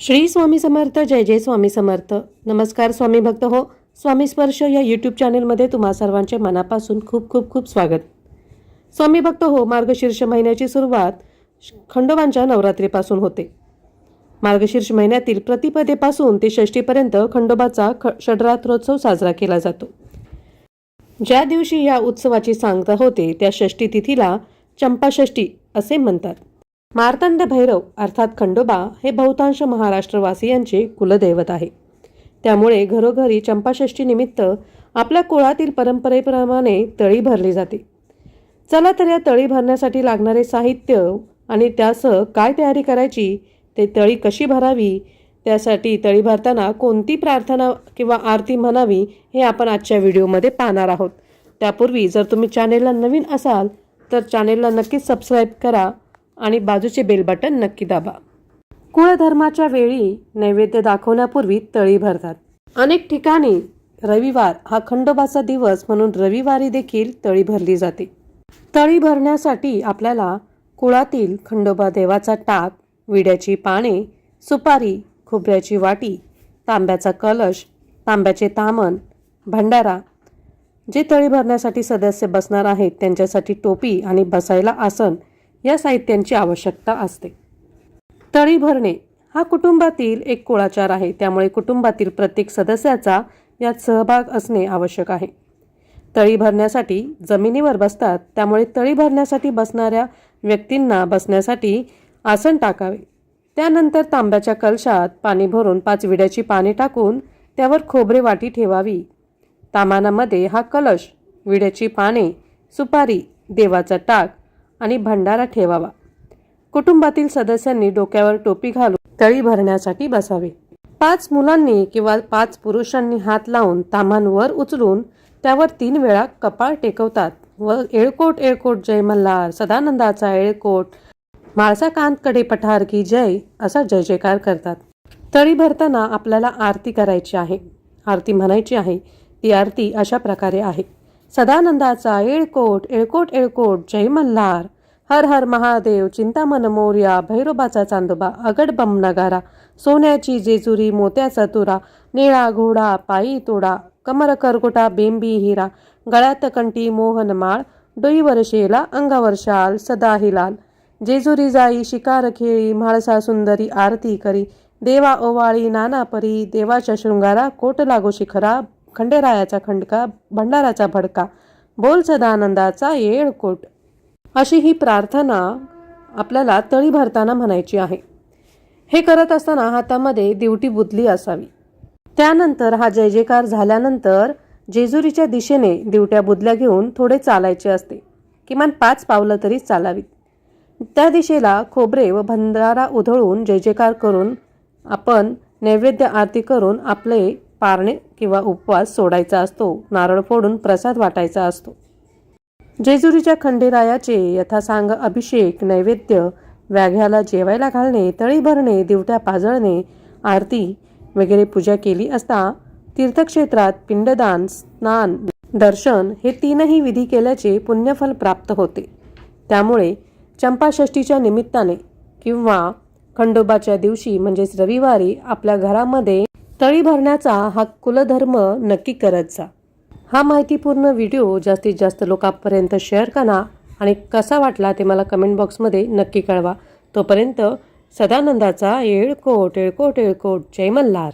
श्री स्वामी समर्थ जय जय स्वामी समर्थ. नमस्कार स्वामी भक्त हो. स्वामी स्पर्श या यूट्यूब चॅनेलमध्ये तुम्हा सर्वांचे मनापासून खूप खूप खूप स्वागत. स्वामी भक्त हो मार्गशीर्ष महिन्याची सुरुवात खंडोबांच्या नवरात्रीपासून होते. मार्गशीर्ष महिन्यातील प्रतिपदेपासून ते षष्टीपर्यंत खंडोबाचा ख षडरात्रोत्सव साजरा केला जातो. ज्या दिवशी या उत्सवाची सांगता होते त्या षष्टी तिथीला चंपाषष्ठी असे म्हणतात. मार्तंड भैरव अर्थात खंडोबा हे बहुतांश महाराष्ट्रवासियांचे कुलदैवत आहे. त्यामुळे घरोघरी चंपाषष्ठीनिमित्त आपल्या कुळातील परंपरेप्रमाणे तळी भरली जाते. चला तर या तळी भरण्यासाठी लागणारे साहित्य आणि त्यासह काय तयारी करायची ते तळी कशी भरावी त्यासाठी तळी भरताना कोणती प्रार्थना किंवा आरती म्हणावी हे आपण आजच्या व्हिडिओमध्ये पाहणार आहोत. त्यापूर्वी जर तुम्ही चॅनेलला नवीन असाल तर चॅनेलला नक्कीच सबस्क्राईब करा. आणि बाजूचे बेल बटन नक्की दाबा. कुळधर्माच्या वेळी नैवेद्य दाखवण्यापूर्वी तळी भरतात. अनेक ठिकाणी रविवार हा खंडोबाचा दिवस म्हणून रविवारी देखील तळी भरली जाते. तळी भरण्यासाठी आपल्याला कुळातील खंडोबा देवाचा टाक विड्याची पाने सुपारी खोबऱ्याची वाटी तांब्याचा कलश तांब्याचे तामण भंडारा जे तळी भरण्यासाठी सदस्य बसणार आहेत त्यांच्यासाठी टोपी आणि बसायला आसन या साहित्यांची आवश्यकता असते. तळी भरणे हा कुटुंबातील एक कुळाचार आहे. त्यामुळे कुटुंबातील प्रत्येक सदस्याचा यात सहभाग असणे आवश्यक आहे. तळी भरण्यासाठी जमिनीवर बसतात. त्यामुळे तळी भरण्यासाठी बसणाऱ्या व्यक्तींना बसण्यासाठी आसन टाकावे. त्यानंतर तांब्याच्या कलशात पाणी भरून पाच विड्याची पाने टाकून त्यावर खोबरे वाटी ठेवावी. तामानामध्ये हा कलश विड्याची पाने सुपारी देवाचा टाक आणि भंडारा ठेवावा. कुटुंबातील सदस्यांनी डोक्यावर टोपी घालून तळी भरण्यासाठी बसावे. पाच मुलांनी किंवा पाच पुरुषांनी हात लावून तामांवर उचलून त्यावर तीन वेळा कपाळ टेकवतात व येळकोट येळकोट जय मल्हार सदानंदाचा येळकोट माळसा कांतकडे पठार की जय असा जय जयकार करतात. तळी भरताना आपल्याला आरती करायची आहे. आरती म्हणायची आहे ती आरती अशा प्रकारे आहे. सदानंदाचा येळकोट येळकोट येळकोट जय मल्हार. हर हर महादेव चिंतामन मोर्या भैरोबाचा चांदोबा अगड बम नगारा सोन्याची जेजुरी मोत्याचा तुरा निळा घोडा पायी तोडा कमर करगोटा बेंबी हिरा गळ्यात कंटी मोहन माळ डोईवर शेला अंगावर शाल सदा हिलाल जेजुरी जाई शिकार खेळी म्हाळसा सुंदरी आरती करी देवा ओवाळी नाना परी देवाच्या शृंगारा कोट लागो शिखरा खंडेरायाचा खंडका भंडाराचा भडका बोल सदानंदाचा येळकोट अशी ही प्रार्थना आपल्याला तळी भरताना म्हणायची आहे. हे करत असताना हातामध्ये दिवटी बुदली असावी. त्यानंतर हा जय जयकार झाल्यानंतर जेजुरीच्या दिशेने दिवट्या बुदल्या घेऊन थोडे चालायचे असते. किमान पाच पावलं तरी चालावीत. त्या दिशेला खोबरे व भंडारा उधळून जय जयकार करून आपण नैवेद्य आरती करून आपले पारणे किंवा उपवास सोडायचा असतो नारळ फोडून प्रसाद वाटायचा असतो. जेजुरीच्या खंडेरायाचे यथासांग अभिषेक नैवेद्य व्याघ्याला जेवायला घालणे तळी भरणे दिवट्या पाजळणे आरती वगैरे पूजा केली असता तीर्थक्षेत्रात पिंडदान स्नान दर्शन हे तीनही विधी केल्याचे पुण्यफल प्राप्त होते. त्यामुळे चंपाषष्टीच्या निमित्ताने किंवा खंडोबाच्या दिवशी म्हणजेच रविवारी आपल्या घरामध्ये तळी भरण्याचा हा कुलधर्म नक्की करत जा हा माहितीपूर्ण व्हिडिओ जास्तीत जास्त लोकांपर्यंत शेअर करा आणि कसा वाटला ते मला कमेंट बॉक्समध्ये नक्की कळवा. तोपर्यंत सदानंदाचा येळकोट येळकोट येळकोट. जय मल्हार.